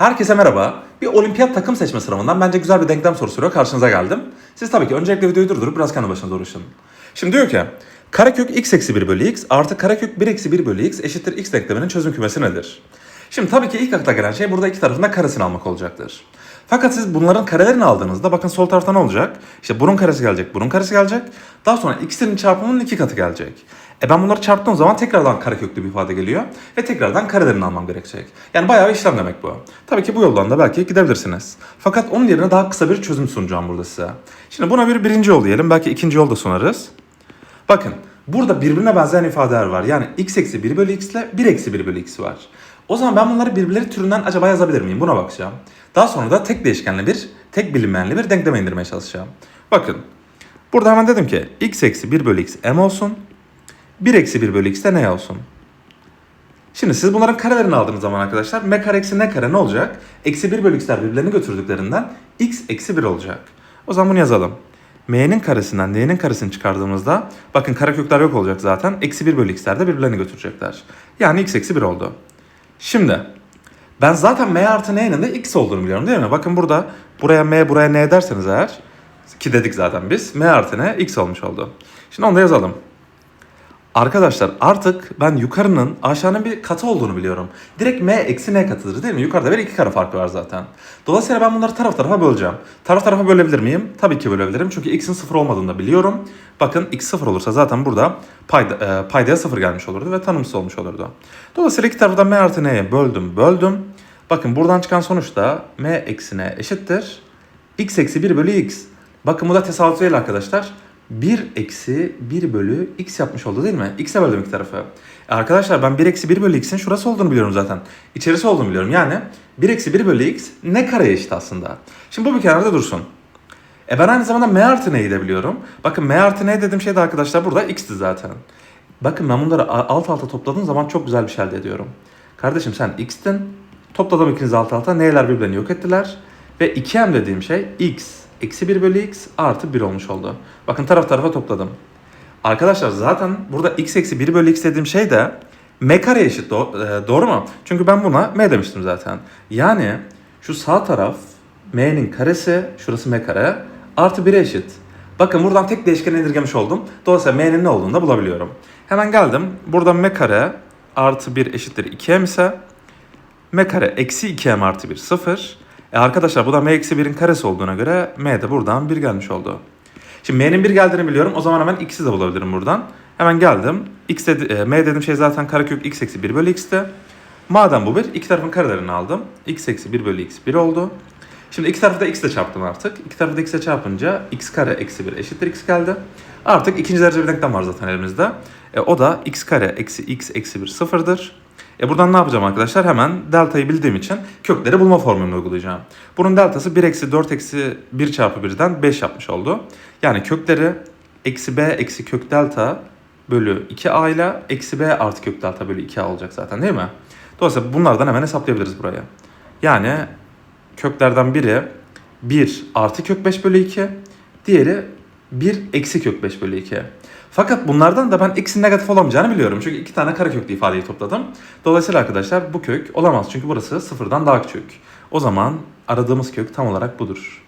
Herkese merhaba. Bir olimpiyat takım seçme sınavından bence güzel bir denklem sorusuyla karşınıza geldim. Siz tabii ki öncelikle videoyu durdurup biraz kendi başınıza uğraşın. Şimdi diyor ki karekök x eksi 1 bölü x artı karekök 1 eksi 1 bölü x eşittir x denkleminin çözüm kümesi nedir? Şimdi tabii ki ilk akla gelen şey burada iki tarafında karesini almak olacaktır. Fakat siz bunların karelerini aldığınızda bakın sol tarafta ne olacak? İşte bunun karesi gelecek, bunun karesi gelecek. Daha sonra ikisinin çarpımının iki katı gelecek. E ben bunları çarptığım zaman tekrardan kareköklü bir ifade geliyor ve tekrardan karelerini almam gerekecek. Yani bayağı bir işlem demek bu. Tabii ki bu yoldan da belki gidebilirsiniz. Fakat onun yerine daha kısa bir çözüm sunacağım burada size. Şimdi buna bir birinci yol diyelim. Belki ikinci yol da sunarız. Bakın burada birbirine benzeyen ifadeler var. Yani x eksi 1 bölü x ile 1 eksi 1 bölü x var. O zaman ben bunları birbirleri türünden acaba yazabilir miyim? Buna bakacağım. Daha sonra da tek değişkenli bir, tek bilinmeyenli bir denkleme indirmeye çalışacağım. Bakın. Burada hemen dedim ki x eksi 1 bölü x m olsun. 1 eksi 1 bölü x de ne olsun? Şimdi siz bunların karelerini aldığınız zaman arkadaşlar m kare eksi n kare ne olacak? Eksi 1 bölü x'ler birbirlerini götürdüklerinden x eksi 1 olacak. O zaman bunu yazalım. m'nin karesinden n'nin karesini çıkardığımızda bakın karekökler yok olacak zaten. Eksi 1 bölü x'ler de birbirlerini götürecekler. Yani x eksi 1 oldu. Şimdi ben zaten m artı n'nin de x olduğunu biliyorum değil mi? Bakın burada buraya m buraya n derseniz eğer ki dedik zaten biz m artı n x olmuş oldu. Şimdi onu da yazalım. Arkadaşlar artık ben yukarının aşağının bir katı olduğunu biliyorum. Direkt m eksi n katıdır değil mi? Yukarıda bir iki kare farkı var zaten. Dolayısıyla ben bunları taraf tarafa böleceğim. Taraf tarafa bölebilir miyim? Tabii ki bölebilirim. Çünkü x'in sıfır olmadığını da biliyorum. Bakın x sıfır olursa zaten burada payda, e, paydaya sıfır gelmiş olurdu ve tanımsız olmuş olurdu. Dolayısıyla iki tarafı da m artı n'ye böldüm böldüm. Bakın buradan çıkan sonuç da m eksi n eşittir. x eksi 1 bölü x. Bakın bu da tesadüf değil arkadaşlar. 1 eksi 1 bölü x yapmış oldu değil mi? x'e böldüm iki tarafı. E arkadaşlar ben 1 eksi 1 bölü x'in şurası olduğunu biliyorum zaten. İçerisi olduğunu biliyorum. Yani 1 eksi 1 bölü x ne kareye eşit aslında. Şimdi bu bir kenarda dursun. E ben aynı zamanda m artı n'yi de biliyorum. Bakın m artı n dediğim şey de arkadaşlar burada x'ti zaten. Bakın ben bunları alt alta topladığım zaman çok güzel bir şey elde ediyorum. Kardeşim sen x'tin. Topladım ikinizi alt alta. N'ler birbirlerini yok ettiler. Ve 2m dediğim şey x eksi 1 bölü x artı 1 olmuş oldu. Bakın taraf tarafa topladım. Arkadaşlar zaten burada x eksi 1 bölü x dediğim şey de m kare eşit e, doğru mu? Çünkü ben buna m demiştim zaten. Yani şu sağ taraf m'nin karesi şurası m kare artı 1'e eşit. Bakın buradan tek değişken indirgemiş oldum. Dolayısıyla m'nin ne olduğunu da bulabiliyorum. Hemen geldim. Burada m kare artı 1 eşittir 2m ise m kare eksi 2m artı 1 0. E arkadaşlar bu da m eksi 1'in karesi olduğuna göre m de buradan 1 gelmiş oldu. Şimdi m'nin 1 geldiğini biliyorum. O zaman hemen x'i de bulabilirim buradan. Hemen geldim. X dedi, e, m dediğim şey zaten karekök x eksi 1 bölü x'ti. Madem bu 1, iki tarafın karelerini aldım. x eksi 1 bölü x 1 oldu. Şimdi iki tarafı da x ile çarptım artık. İki tarafı da x ile çarpınca x kare eksi 1 eşittir x geldi. Artık ikinci derece bir denklem var zaten elimizde. E, o da x kare eksi x eksi 1 sıfırdır. E buradan ne yapacağım arkadaşlar? Hemen deltayı bildiğim için kökleri bulma formülünü uygulayacağım. Bunun deltası 1 eksi 4 eksi 1 çarpı 1'den 5 yapmış oldu. Yani kökleri eksi b eksi kök delta bölü 2a ile eksi b artı kök delta bölü 2a olacak zaten değil mi? Dolayısıyla bunlardan hemen hesaplayabiliriz buraya. Yani köklerden biri 1 artı kök 5 bölü 2, diğeri 1 eksi kök 5 bölü 2. Fakat bunlardan da ben x'in negatif olamayacağını biliyorum. Çünkü iki tane kareköklü ifadeyi topladım. Dolayısıyla arkadaşlar bu kök olamaz. Çünkü burası sıfırdan daha küçük. O zaman aradığımız kök tam olarak budur.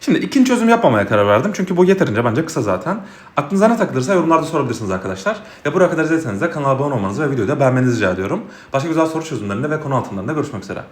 Şimdi ikinci çözüm yapmamaya karar verdim. Çünkü bu yeterince bence kısa zaten. Aklınıza ne takılırsa yorumlarda sorabilirsiniz arkadaşlar. Ve buraya kadar izlediyseniz de kanala abone olmanızı ve videoyu da beğenmenizi rica ediyorum. Başka güzel soru çözümlerinde ve konu altınlarında görüşmek üzere.